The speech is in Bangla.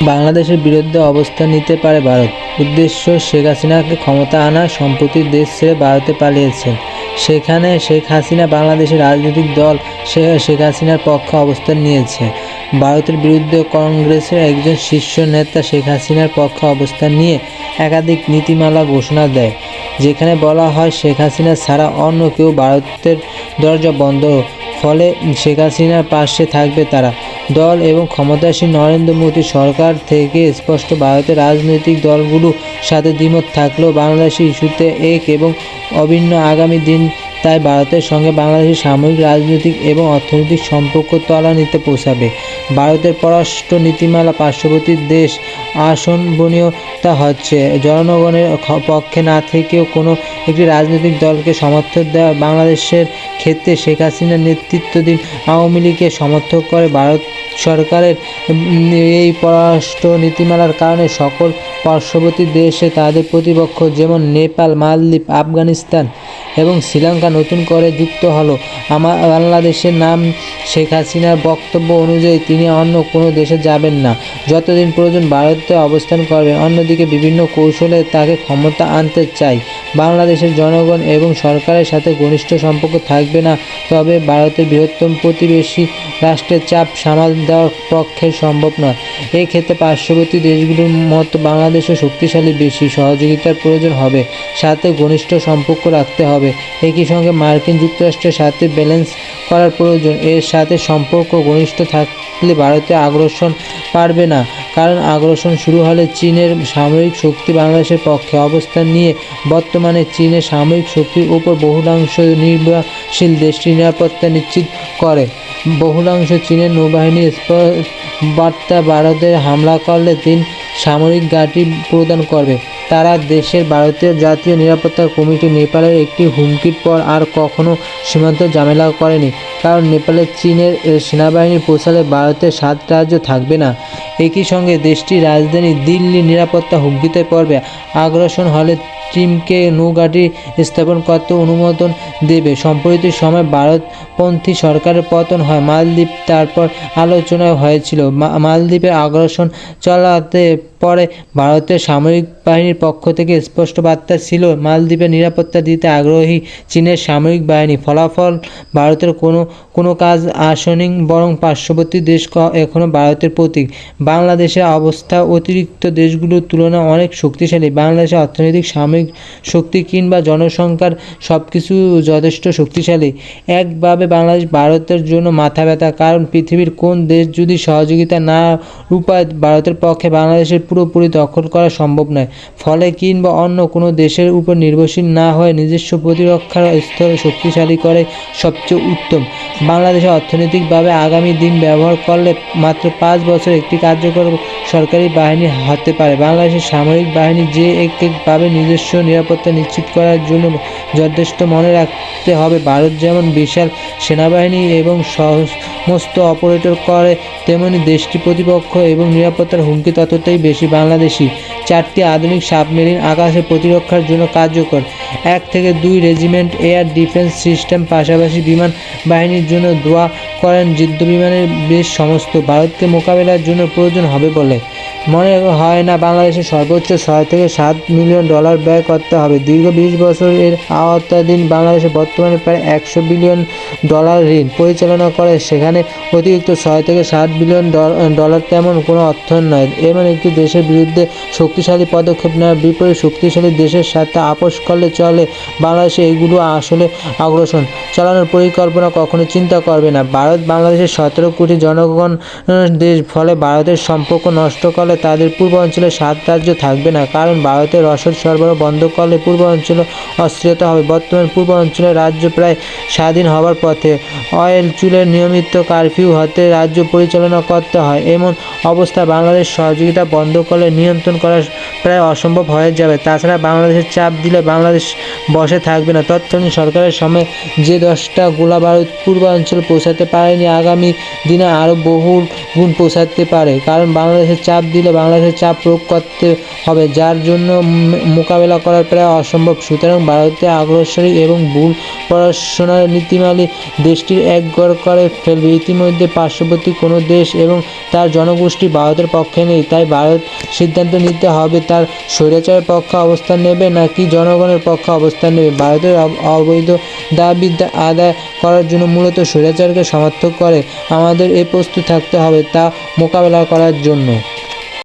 বাংলাদেশের বিরুদ্ধে অবস্থান নিতে পারে ভারত। উদ্দেশ্য, শেখ হাসিনাকে ক্ষমতা আনা সম্প্রতি দেশ ছেড়ে ভারতে পালিয়েছেন সেখানে শেখ হাসিনা বাংলাদেশের রাজনৈতিক দল শেখ হাসিনার পক্ষে অবস্থান নিয়েছে। ভারতের বিরুদ্ধে কংগ্রেসের একজন শীর্ষ নেতা শেখ হাসিনার পক্ষে অবস্থান নিয়ে একাধিক নীতিমালা ঘোষণা দেয়, যেখানে বলা হয় শেখ হাসিনা ছাড়া অন্য কেউ ভারতের দরজা বন্ধ। ফলে শেখ হাসিনার পাশে থাকবে তারা। দল এবং ক্ষমতাসীন নরেন্দ্র মোদী সরকার থেকে স্পষ্ট, ভারতের রাজনৈতিক দলগুলোর সাথে দ্বিমত থাকলেও বাংলাদেশি ইস্যুতে এক এবং অভিন্ন আগামী দিন, তাই ভারতের সঙ্গে বাংলাদেশের সামরিক, রাজনৈতিক এবং অর্থনৈতিক সম্পর্ক তলানিতে পৌঁছাবে। ভারতের পররাষ্ট্র নীতিমালা পার্শ্ববর্তী দেশ আসনবনীয়তা হচ্ছে, জনগণের পক্ষে না থেকেও কোনো একটি রাজনৈতিক দলকে সমর্থন দেওয়া। বাংলাদেশের ক্ষেত্রে শেখ হাসিনার নেতৃত্বাধীন আওয়ামী লীগের সমর্থন করে ভারত সরকারের এই পররাষ্ট্র নীতিমালার কারণে সকল পার্শ্ববর্তী দেশে তাদের প্রতিপক্ষ যেমন নেপাল মালদ্বীপ আফগানিস্তান এবং শ্রীলঙ্কা নতুন করে যুক্ত হলো। আমার বাংলাদেশের নাম শেখ হাসিনার বক্তব্য অনুযায়ী তিনি অন্য কোনো দেশে যাবেন না। যতদিন প্রয়োজন ভারতে অবস্থান করবেন, অন্যদিকে বিভিন্ন কৌশলে তাকে ক্ষমতা আনতে চাই। বাংলাদেশের জনগণ এবং সরকারের সাথে ঘনিষ্ঠ সম্পর্ক থাকবে না, তবে ভারতের বৃহত্তম প্রতিবেশী রাষ্ট্রের চাপ সামাল দেওয়ার পক্ষে সম্ভব নয়। এই ক্ষেত্রে পার্শ্ববর্তী দেশগুলোর মতো বাংলাদেশও শক্তিশালী, বেশি সহযোগিতার প্রয়োজন হবে। সাথে ঘনিষ্ঠ সম্পর্ক রাখতে হবে। একই সঙ্গে মার্কিন যুক্তরাষ্ট্রের সাথে ব্যালেন্স করার প্রয়োজন। এর সাথে সম্পর্ক ঘনিষ্ঠ থাকলে ভারতে আগ্রাসন পারবে না, কারণ আগ্রাসন শুরু হলে চীনের সামরিক শক্তি বাংলাদেশের পক্ষে অবস্থান নিয়ে বর্তমানে চীনের সামরিক শক্তির উপর বহুলাংশ নির্ভরশীল দেশটির নিরাপত্তা নিশ্চিত করে। বহুলাংশ চীনের নৌবাহিনী বার্তা ভারতের হামলা করলে তিন সামরিক ঘাঁটি প্রদান করবে। তারা দেশের ভারতীয় জাতীয় নিরাপত্তা কমিটি নেপালের একটি হুমকির পর আর কখনও সীমান্ত ঝামেলা করেনি। কারণ নেপালে চীনের সেনাবাহিনী পৌঁছালে ভারতের সাত রাজ্য থাকবে না। একই সঙ্গে দেশটির রাজধানী দিল্লি নিরাপত্তা হুমকিতে পড়বে। আগ্রাসন হলে টিমকে নৌঘাঁটি স্থাপন করতে অনুমোদন দেবে। সম্প্রতি সময় ভারতপন্থী সরকারের পতন হয়। মালদ্বীপ তারপর আলোচনা হয়েছিল। মালদ্বীপের আগ্রাসন চালাতে পরে ভারতের সামরিক বাহিনীর পক্ষ থেকে স্পষ্ট বার্তা ছিল, মালদ্বীপের নিরাপত্তা দিতে আগ্রহী চীনের সামরিক বাহিনী। ফলাফল ভারতের কোনো কোনো কাজ আসেনি, বরং পার্শ্ববর্তী দেশ এখনও ভারতের প্রতীক। বাংলাদেশের অবস্থা অতিরিক্ত দেশগুলোর তুলনায় অনেক শক্তিশালী। বাংলাদেশের অর্থনৈতিক, সামরিক শক্তি কিংবা জনসংখ্যার সব কিছু যথেষ্ট শক্তিশালী। একভাবে বাংলাদেশ ভারতের জন্য মাথা ব্যথা, কারণ পৃথিবীর কোন দেশ যদি সহযোগিতা না উপায় ভারতের পক্ষে বাংলাদেশের পুরোপুরি দখল করা সম্ভব নয়। ফলে কিংবা অন্য কোনো দেশের উপর নির্ভরশীল না হয়ে নিজস্ব প্রতিরক্ষার স্তর শক্তিশালী করে সবচেয়ে উত্তম। বাংলাদেশে অর্থনৈতিকভাবে আগামী দিন ব্যবহার করলে মাত্র পাঁচ বছর একটি কার্যকর সরকারি বাহিনী হতে পারে। বাংলাদেশের সামরিক বাহিনী যে এক একভাবে নিজস্ব নিরাপত্তা নিশ্চিত করার জন্য যথেষ্ট মনে রাখতে হবে। ভারত যেমন বিশাল সেনাবাহিনী এবং সমস্ত অপারেটর করে, তেমনি দেশটি প্রতিপক্ষ এবং নিরাপত্তার হুমকি ততটাই বেশি। বাংলাদেশি চারটি আধুনিক সাবমেরিন আকাশে প্রতিরক্ষার জন্য কার্যকর। এক থেকে দুই রেজিমেন্ট এয়ার ডিফেন্স সিস্টেম পাশাপাশি বিমান বাহিনীর জন্য দোয়া করেন যুদ্ধ বিমানের বেশ সমস্ত। ভারতকে মোকাবেলার জন্য প্রয়োজন হবে বলে। মনে হয় না বাংলাদেশে সর্বোচ্চ ছয় থেকে সাত মিলিয়ন ডলার ব্যয় করতে হবে। দীর্ঘ বিশ বছর এর আওতাধীন বাংলাদেশে বর্তমানে প্রায় একশো বিলিয়ন ডলার ঋণ পরিচালনা করে। সেখানে অতিরিক্ত ছয় থেকে সাত বিলিয়ন ডল- ডলার তেমন কোনো অর্থ নয়। এমন একটি দেশের বিরুদ্ধে শক্তিশালী পদক্ষেপ নেওয়ার বিপরীত শক্তিশালী দেশের সাথে আপোষ করলে চলে। বাংলাদেশে এগুলো আসলে আগ্রাসন চালানোর পরিকল্পনা কখনো চিন্তা করবে না। ভারত বাংলাদেশের সতেরো কোটি জনগণ দেশ, ফলে ভারতের সম্পর্ক নষ্ট করলে তাদের পূর্ব অঞ্চলে সাত রাজ্য থাকবে না, কারণ ভারতের রসদ সরবরাহ বন্ধ করলে পূর্ব অঞ্চলে অস্থিরতা হবে। বর্তমান পূর্ব অঞ্চলের রাজ্য প্রায় স্বাধীন হওয়ার পথে। অয়েল চুলের নিয়মিত কারফিউ হতে রাজ্য পরিচালনা করতে হয়। এমন অবস্থা বাংলাদেশ সহযোগিতা বন্ধ করলে নিয়ন্ত্রণ করা প্রায় অসম্ভব হয়ে যাবে। তাছাড়া বাংলাদেশের চাপ দিলে বাংলাদেশ বসে থাকবে না। তৎকালীন সরকারের সময় যে দশটা গোলা বারুদ পূর্বাঞ্চল পৌঁছাতে পারেনি, আগামী দিনে আরও বহু গুণ পৌঁছাতে পারে। কারণ বাংলাদেশের চাপ দিলে দিলে, বাংলাদেশের চাপ প্রয়োগ করতে হবে, যার জন্য মোকাবেলা করা প্রায় অসম্ভব। সুতরাং ভারতে আগ্রাসী এবং ভুল পড়াশোনার নীতিমালী দেশটির একগড় করে ফেলবে। ইতিমধ্যে পার্শ্ববর্তী কোনো দেশ এবং তার জনগোষ্ঠী ভারতের পক্ষে নেই, তাই ভারত সিদ্ধান্ত নিতে হবে, তার স্বৈরাচারের পক্ষে অবস্থান নেবে নাকি জনগণের পক্ষে অবস্থান নেবে। ভারতের অব- অবৈধ দাবি আদায় করার জন্য মূলত স্বৈরাচারকে সমর্থন করে আমাদের এ প্রস্তুত থাকতে হবে তা মোকাবেলা করার জন্য।